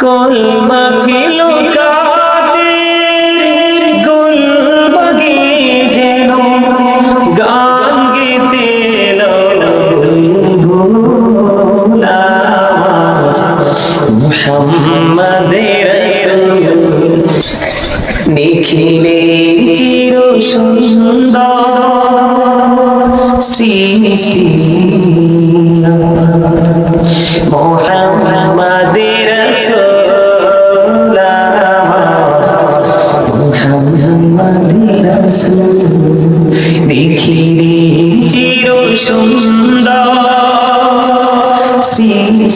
কলমা kilo কা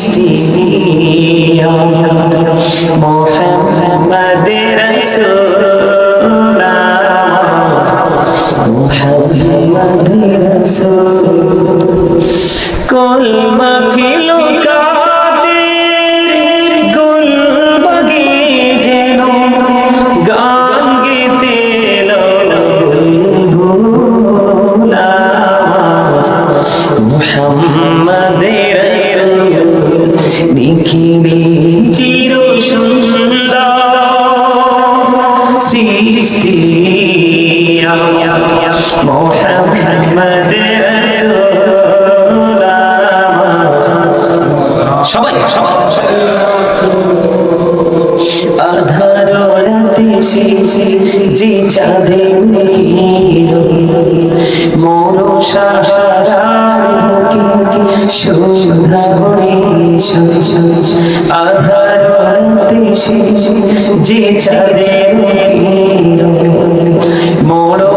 Christine. যে চাঁদের মরো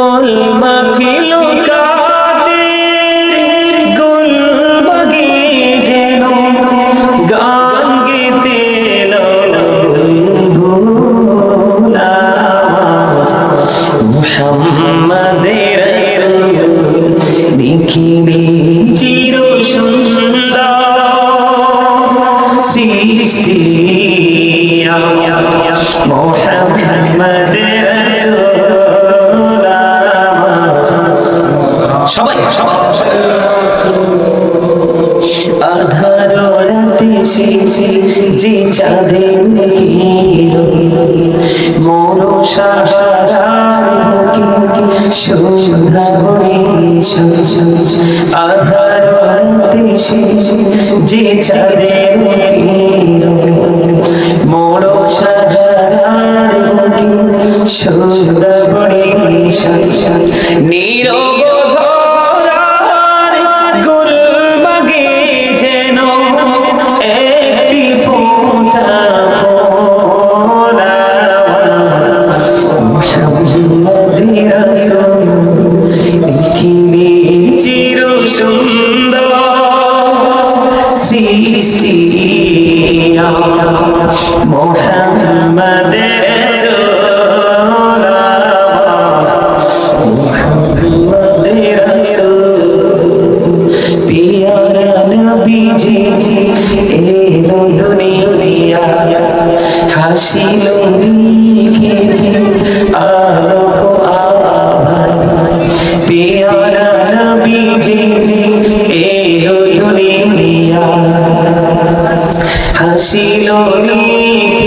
সকল আধার দেশে যে চাঁদের মন সাহারার সন্ধ্যা নীরব লিখে আলো আভার পিয়ারা নবীজি এলো দুনিয়া হাসিল লিখে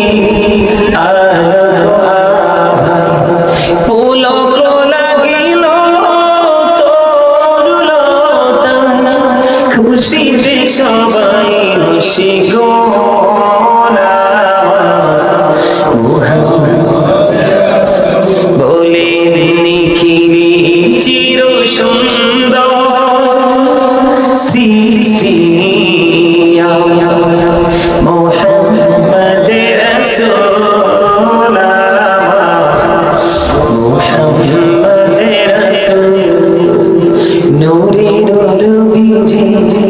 নবী জি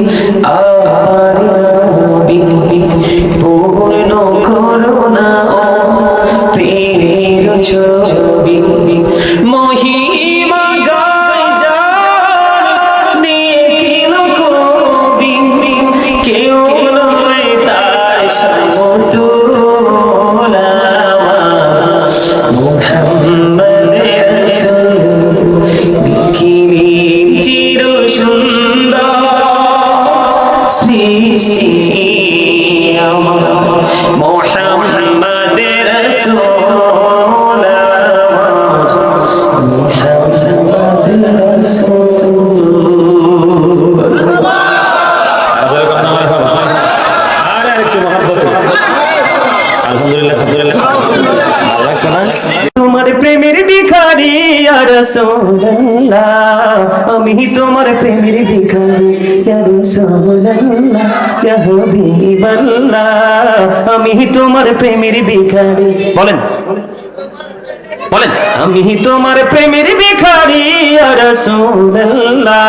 আর নবী পূর্ণ করুণা ও প্রেমের ছবি প্রেমের ভিখারি আর আমি তোমার প্রেমের ভিখারি আমি তোমার প্রেমের ভিখারি। বলেন। বলেন। আমি তোমার প্রেমের ভিখারি ইয়া রাসূলুল্লাহ।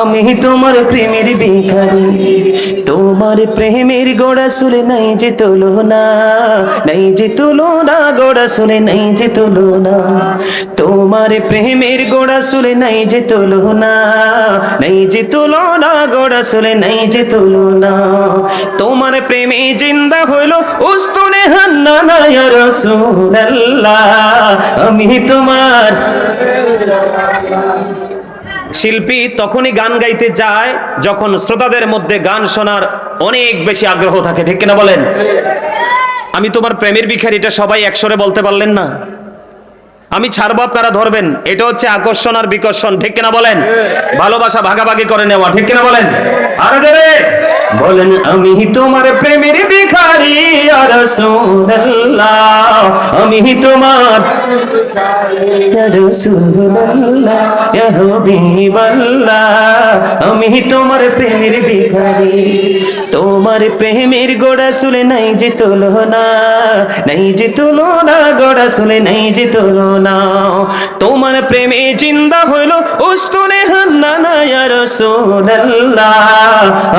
আমি তোমার প্রেমের ভিখারি। তোমার প্রেমের গোড়া শুনে নাই যে তুলনা, নাই যে তুলনা গোড়া শুনে নাই যে তুলনা। তোমার প্রেমের গোড়া শুনে নাই যে তুলনা, নাই যে তুলনা গোড়া শুনে নাই যে তুলনা। তোমার প্রেমে জিন্দা হইল উস্তুনে হান্না না রাসূলুল্লাহ। আমি তোমার শিল্পী তখনই গান গাইতে যায় যখন শ্রোতাদের মধ্যে গান শোনার অনেক বেশি আগ্রহ থাকে, ঠিক কিনা বলেন? আমি তোমার প্রেমের বিখারি এটা সবাই একসরে বলতে পারলেন না। আমি ছাড়বো আপনারা ধরবেন। এটা হচ্ছে আকর্ষণ আর বিকর্ষণ, ঠিক কিনা বলেন? ভালোবাসা ভাগাভাগি করে নেওয়া, ঠিক কিনা বলেন? বলেন, আমি তোমার প্রেমের ভিখারি আর আমি তোমার আমি তোমার প্রেমের ভিখারি, তোমার প্রেমের গোড়া শুনে নাই যে তুলনা, নাই যে তুলনা, গোড়া শুনে নাই যে তুলনা তোমার প্রেমে জিন্দা হইল উস্তুনে হান্না না ইয়া রাসূলুল্লাহ।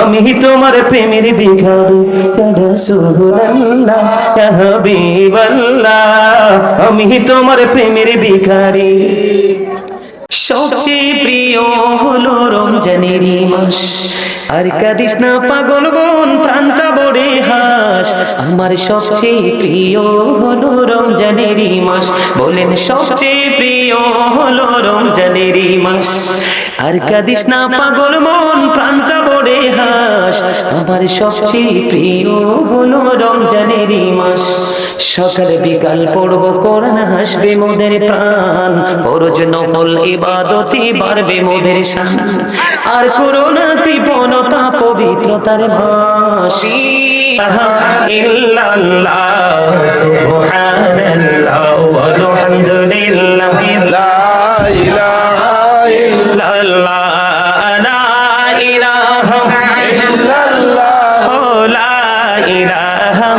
আমি তোমার প্রেমের ভিখারি, ইয়া রাসূলুল্লাহ, ইয়া আমি তোমার প্রেমের ভিখারি। সবচেয়ে প্রিয় হলো রমজানের মাস। আর কাদিস না পাগল বোন, প্রাণটা বড়ে হাস আমার সবচেয়ে প্রিয় হলো রমজানেরই মাস। বলেন, সবচেয়ে প্রিয় হলো রমজানেরই মাস। আর কাদিস না, পাগল মন, প্রাণটা বড়ে হাস। আমার সবচেয়ে প্রিয় হলো রমজানেরই মাস। সকাল বিকাল পড়ব, কোরআন হাসবে মোদের প্রাণ। ফরজ নফল ইবাদতি বাড়বে মোদের শান। আর করোনা কৃপণতা পবিত্রতার মাস ইল্লাল্লাহ সুবহানাল্লাহ ওয়ালহামদুলিল্লাহ লা ইলাহা ইল্লাল্লাহ লা ইলাহা ইল্লাল্লাহ লা ইলাহা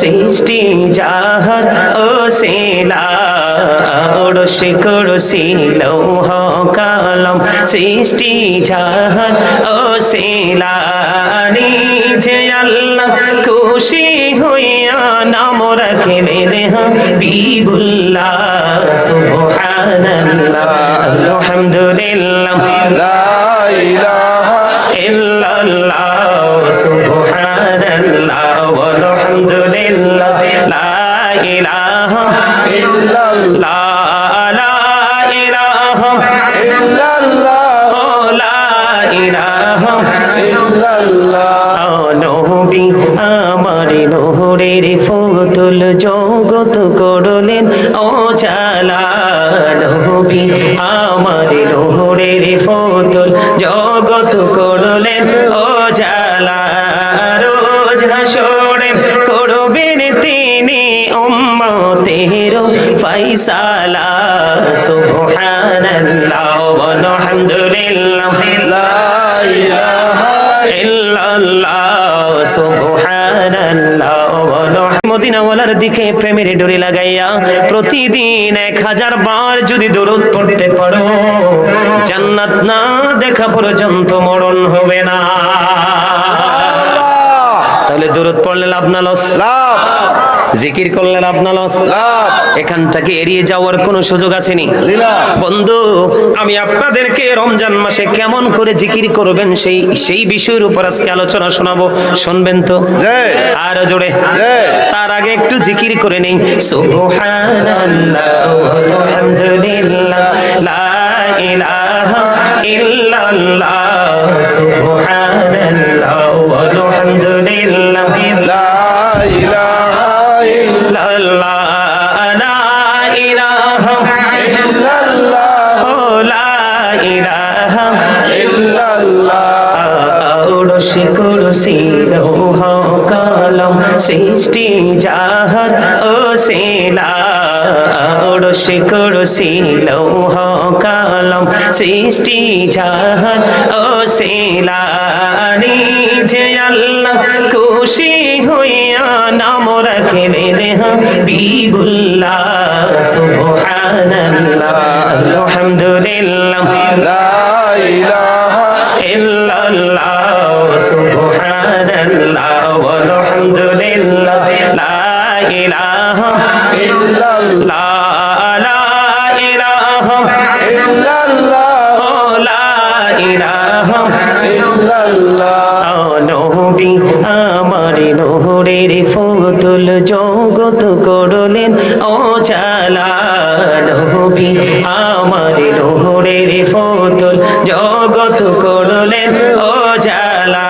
সৃষ্টি যাহার ও সেলা আউড়সি কুরসি লৌহ কলম সৃষ্টি যাহার ও সেলা নিজে আল্লাহ খুশি হইয়া নাম রাখিলেন হাবিবুল্লাহ সুবহানাল্লাহ আলহামদুলিল্লাহ লা ইলাহা ইল্লাল্লাহ সুবহানাল্লাহ ইল্লাল্লাহ লা লা ইলাহা নহরের ফতুল জগত করলেন ও চালা নবী আমার নহরের ফতুল জগত করলেন ফাইসালা সুবহানাল্লাহ ওয়ালহামদুলিল্লাহ লা ইলাহা ইল্লাল্লাহ সুবহানাল্লাহ মদিনাওয়ালার দিকে প্রেমের ডোরি লাগাইয়া প্রতিদিন এক হাজার বার যদি দরুদ পড়তে পারো জান্নাত না দেখা পর্যন্ত মরণ হবে না। তাহলে দরুদ পড়লে লাভ না লস? লাভ! জিকির করলেন আপনার? না লস এখানটাকে এড়িয়ে যাওয়ার কোনো সুযোগ আসেনি। বন্ধু আমি আপনাদেরকে রমজান মাসে কেমন করে জিকির করবেন সেই সেই বিষয়ের উপর আজকে আলোচনা শোনাবো। শুনবেন তো? আরও জোরে। তার আগে একটু জিকির করে নেই। সুবহানাল্লাহ আউড়সি কুরসি রোহ কলম সৃষ্টি যাহার ও সেলা আউড়সি কুরসি লৌহ কলম সৃষ্টি যাহার ও সেলা নিজে আল্লাহ খুশি হইয়া নাম রাখিলেন হাবিবুল্লাহ, সুবহানাল্লাহ। আলহামদুলিল্লাহ। ও নবী আমার নহরের ফতুল জগত করলেন। ও চালা নবী আমার নহরের ফতুল জগত করলেন। ও চালা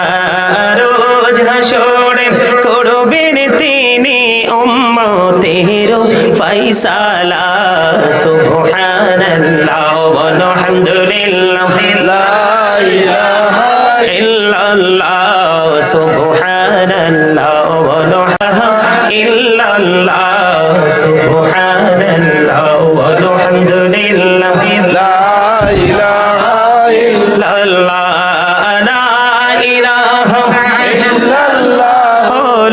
রোজ হাসরে করবেন তিনি উম্মতের ফাইসালা সুবহানাল্লাহ ওয়ালহামদুলিল্লাহ লা ইলাহা ওয়ালহামদুলিল্লাহ ইল্লাল্লাহ সুবহানাল্লাহ লা ইলাহা ইল্লাল্লাহ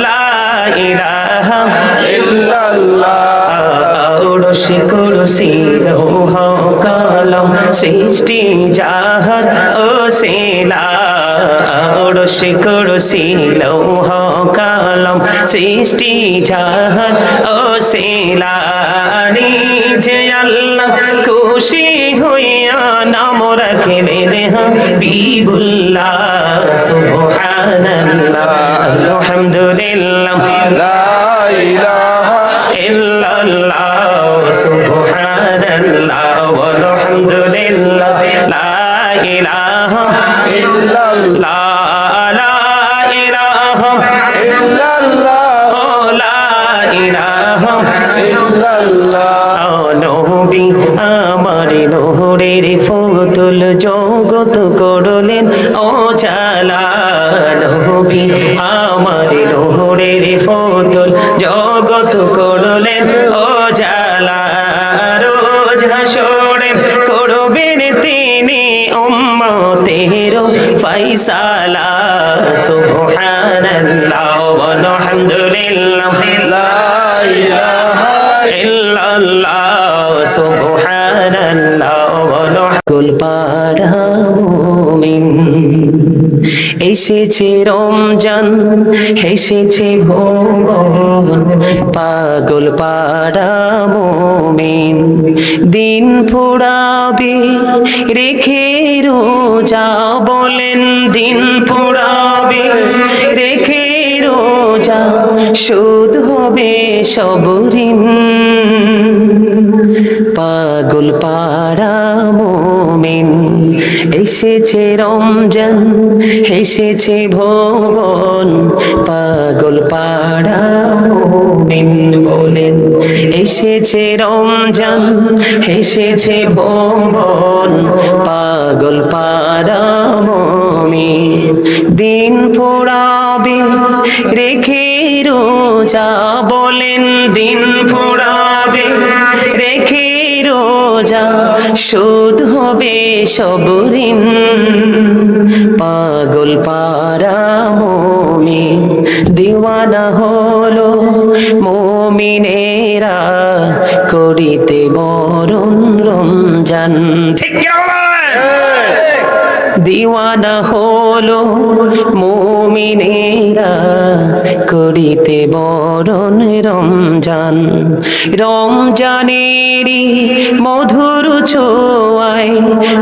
লা ইলাহা ইল্লাল্লাহ লা কলম সৃষ্টি যাহার ও সেলা ওড়সে করসি লৌহ কালম সৃষ্টি জাহান ও শিলানি যে আল্লাহ খুশি হইয়া নাম রাখলেন হাবিবুল্লাহ সুবহানাল্লাহ আলহামদুলিল্লাহ লা ইলাহা ইল্লাল্লাহ সুবহানাল্লাহ ইলাহা লা লা ইলাহা আমার ফতুল জগত করলেন ও চালা নবী আমার নোহরের ফতুল জগত করলেন উম্মতের ফয়সালা সুবহানাল্লাহ walhamdulillah লা ইলাহা ইল্লাল্লাহ। এসেছে রমজান, এসেছে ভোর পাগল পাড়া মুমিন, দিন পোড়াবে রেখে রোজা বলেন দিন পোড়াবে রেখে রোজা শোধ হবে সব ঋণ। পাগল পাড়া মোমেন। এসেছে রমজান, এসেছে ভবন পাগল পাড়া মোমেন বলেন, এসেছে রমজান, এসেছে ভবন পাগল পাড়া মোমেন, দিন পোড়াবে রেখে রোজা বলেন, দিন পোড়াবে রোজা শোধ হবে সবরিন পাগল পারা মমি দিওয়ানা হলো মমিনেরা করিতে বরণ রমজান ঠিক? দিওয়ানা হলো মুমিনেরা করিতে বরণ রমজান। রমজানেরই মধুর ছোঁয়ায়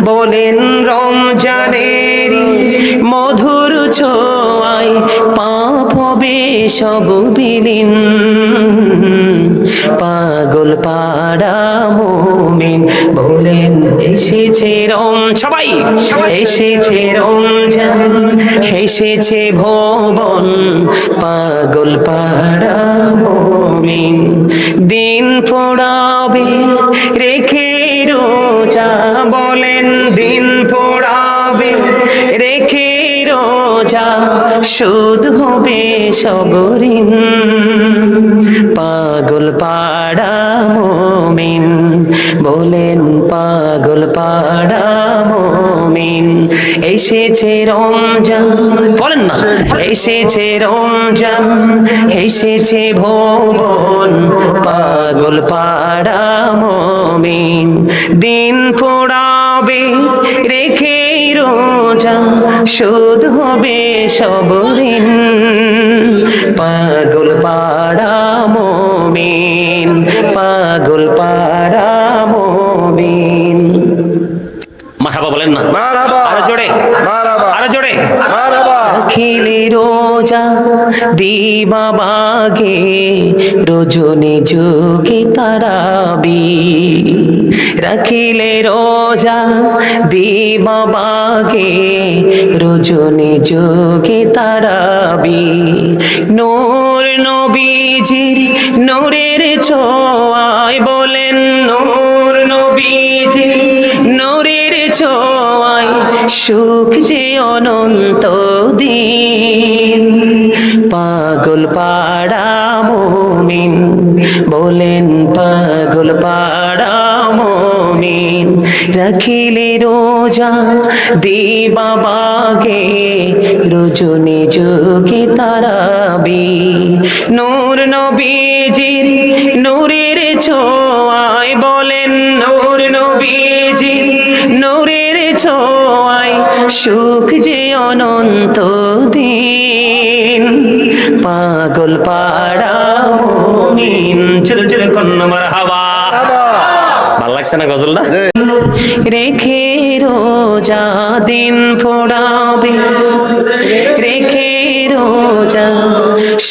বলেন, রমজানেরই মধুর ছোঁয়ায় পাপ হবে সব বিলীন। পাগল পাড়া মুমিন বলেন এসেছে রম সবাই এসেছে রম এসেছে ভবন। পাগল পাড়া মুমিন দিন পড়াবে রেখে সুদ হবে সব ঋণ পাগল পাড়া মোমিন। বলেন, পাগল পাড়া মোমিন, এসেছে রমজান। বলেন না, এসেছে রমজান, এসেছে ভবন। পাগল পাড়া মোমিন, দিন পোড়াবে, রেখে রোজা শোধ হবে পাগল পাড়া মোমিন পাগল পাড়া মোমিন। মারাবা বলেন না। মারাবা আরও জোরে। মারাবা আরও জোরে। মারহাবা। রাখিলে রোজা, দিবা বাগে। রজনী যোগে তারাবি। রাখিলে রোজা, দিবা বাগে। রজনী যোগে তারাবি। নূর নবীজির নূরের ছোঁয়ায় সুখ যে অনন্ত দিন। পাগল পাড়া মুমিন, বলেন পাগল পাড়া মুমিন, রাখিলে রোজা দিবা বাগে, রজনী যোগে তারাবি। নূর নবীজির নূরের ছোঁয়ায় বলেন, নূর নবীজির নূরের ছোঁয়ায় সুখ যে অনন্ত দিন। পাগল পাড়া মুমিন। চলো চলো কন্যা মার হাওয়া ভালো লাগছে না গজলটা রেখে রোজা দিন ফোড়াবে। রেখে রোজা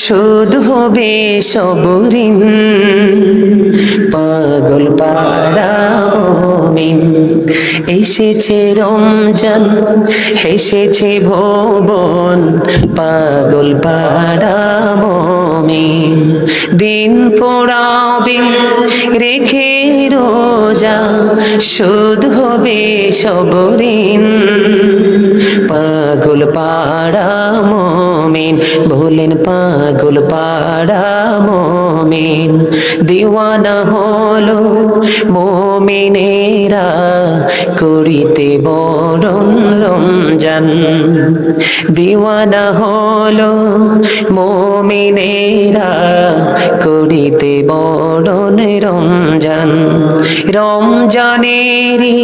শুধু হবে সবরিন পাগল পাড়া মুমিন এসেছে রমজান, হেসেছে ভুবন, পাগল পাড়া মুমিন দিন পোড়াবে, রেখে রোজা, শুধু হবে সবরিন পাগল পাড়া মমিন বলেন পাগল পাড়া মমিন, দিওয়ানা হলো মমিনেরা করিতে বরণ রমজান, দিওয়ানা হলো মমিনেরা করিতে বরণ রমজান, রমজানেরই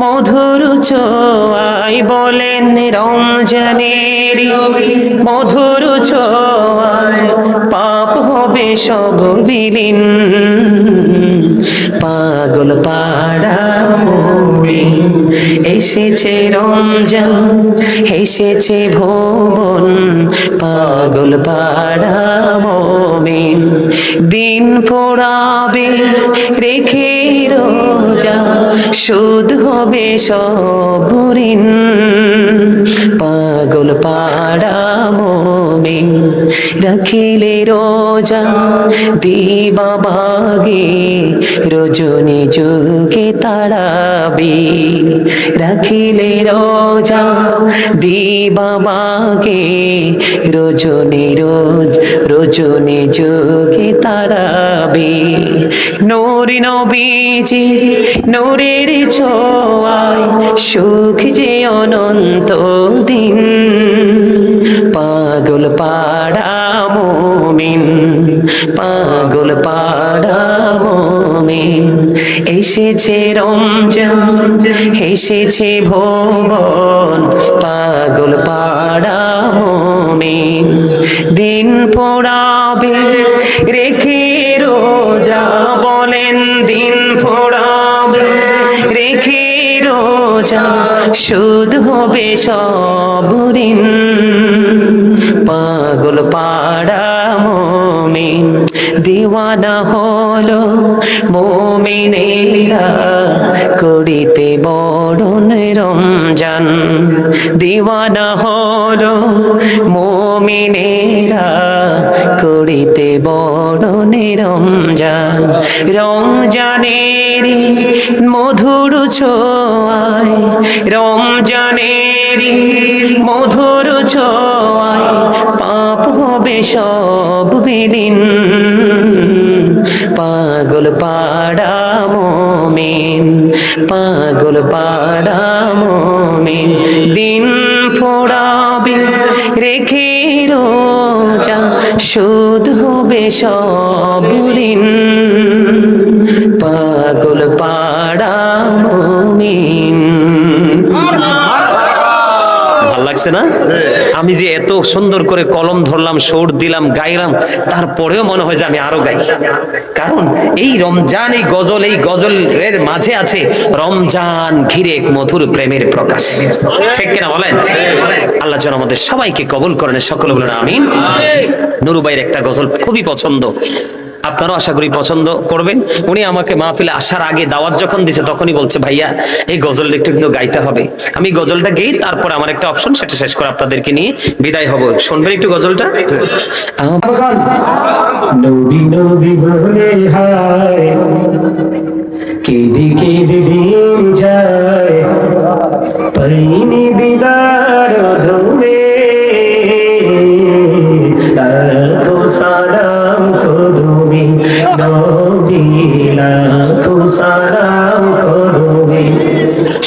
মধুর চোয়াই বলেন, রমজানেরই মধুর ছোয়াই পাপ হবে সব বিলীন। পাগল পাড়া এসেছে রমজান, এসেছে ভুবন। পাগল পাড়া মুমিন দিন পোড়াবে রেখে রোজা সুদ হবে সবরিন। পাগল পাড়া মুমিন রাখিলে রোজা, দিবা বাগে। রজনী যুগে তাড়াবি? রাখিলে রোজা, দিবা বাগে। রজনী রোজ রজনী যুগে তাড়াবি? নূরি নবীজি নূরের ছোয়ায় সুখ যে অনন্ত দিন। পাগল পাড়া মুমিন, পাগল পাড়া মুমিন। এসেছে রমজান, এসেছে ভুবন, পাগল পাড়া মুমিন। দিন পোড়াবে, রেখে রোজা বলেন রোজা সুদ হবে সবরিন পাগল পাড়া মোমিন, দিওয়ানা হলো মোমিনেরা। করিতে বরণ রমজান, দিওয়ানা হলো মোমিনেরা। করিতে বরণ রমজান, রমজানেরই মধুর ছোয়ায় রমজানেরই মধুর ছোয়ায় পাপ হবে সব বিলীন পাগল পাড়া মোমিন, পাগল পাড়া মোমিন, দিন ফোড়াবে রেখে রোজা, সুদ হবে সবরিন পাগল পাড়া মুমিন লাগছে না? আমি যে এত সুন্দর করে কলম ধরলাম, সুর দিলাম, গাইলাম, তারপরেও মনে হয় যে আমি আরও গাই। কারণ এই রমজান, এই গজল, এই গজলের মাঝে আছে রমজান ঘিরে এক মধুর প্রেমের প্রকাশ। ঠিক কিনা বলেন? আল্লাহ যেন আমাদের সবাইকে কবল করেন, সকলে বলেন আমিন। নুরুবাইয়ের একটা গজল খুবই পছন্দ। আপনারাও আশা করি পছন্দ করবেন। উনি আমাকে মাহফিলে আসার আগে দাওয়াত যখন দিছে, তখনই বলছে, ভাইয়া, এই গজলটা একটু কিন্তু গাইতে হবে। আমি গজলটা গেই, তারপর আমার একটা অপশন, সেটা শেষ করে আপনাদেরকে নিয়ে বিদায় হব। শুনবেন একটু গজলটা? নবী নবী দিন যায়। পাইনি দিদার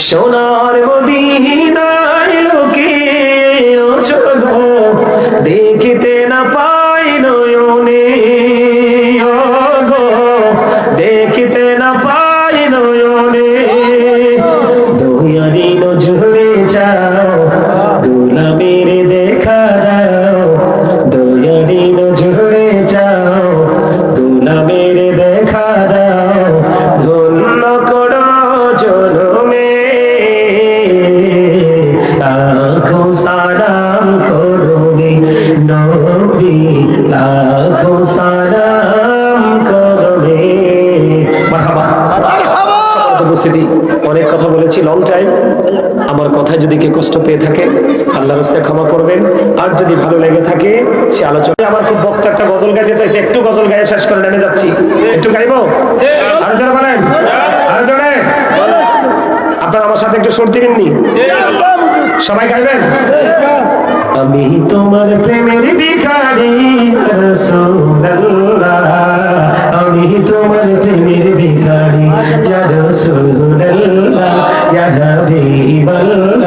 সোনার মদিনায় লুকিয়ে চলো। দেখিতে না পাই নয়নে দেখিতে না পাই নয়নে। দুয়ারি নজরে যাও, গুলামের দেখা দাও। দুয়ারি নজরে যাও, গুলামের দেখা যদি কেউ কষ্ট পেয়ে থাকে আল্লাহ রাস্তায় ক্ষমা করবেন। আর যদি ভালো লেগে থাকে, সে আলোচনা আমার খুব বক্তা একটা গজল গাইতে চাইছে, একটু গজল গায়ে শেষ করে নেমে যাচ্ছি। একটু গাইবো? আরও জোরে বলেন। আরও জোরে। আপনার আমার সাথে একটু সুর দিবেননি সবাই গাইবেন? আমি তোমার প্রেমের ভিখারি রাসূলুল্লাহ। আমি তোমার প্রেমের ভিখারি ইয়া রাসূলুল্লাহ। ইয়া হাবিবাল্লাহ।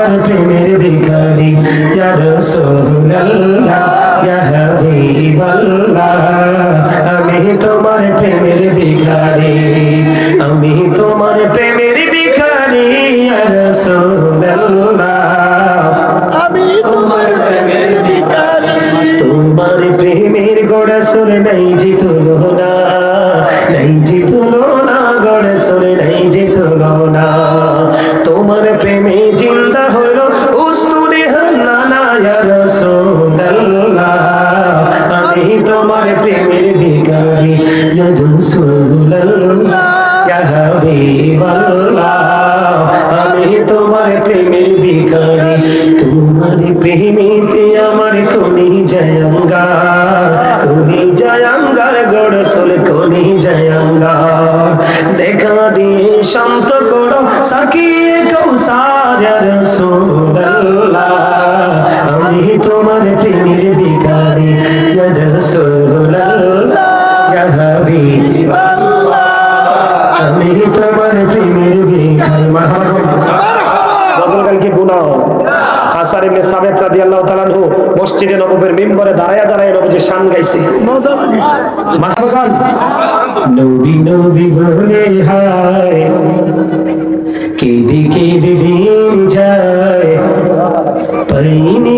তোমার প্রেমের ভিখারি ইয়া রাসূলুল্লাহ ইয়া হাবিবাল্লাহ আমি তোমার প্রেমের ভিখারি আমি তোমার প্রেমের ভিখারি ইয়া রাসূলুল্লাহ আমি তোমার প্রেমের ভিখারি তোমার প্রেমের গোড়া সুরে নাই কোনি জয়ঙ্গার দেখা দিয়ে শান্ত করো সাকিয়ে কৌসার রসুল্লাহ আমি তোমার প্রেমের ভিখারি রাসূলুল্লাহ। হাবিবাল্লাহ। আমি তোমার প্রেমের ভিখারি গতকালকে গুনাহ আসার ইবনে সাবেত রাদিয়াল্লাহু তাআলা আনহু মসজিদে নববীর মিম্বরে দাঁড়ায়া দাঁড়ায় নবীজি শান গাইছে। মাহবুবান নবী নবী বলে হায় কেঁদে কেঁদে দিন যায় পাইনি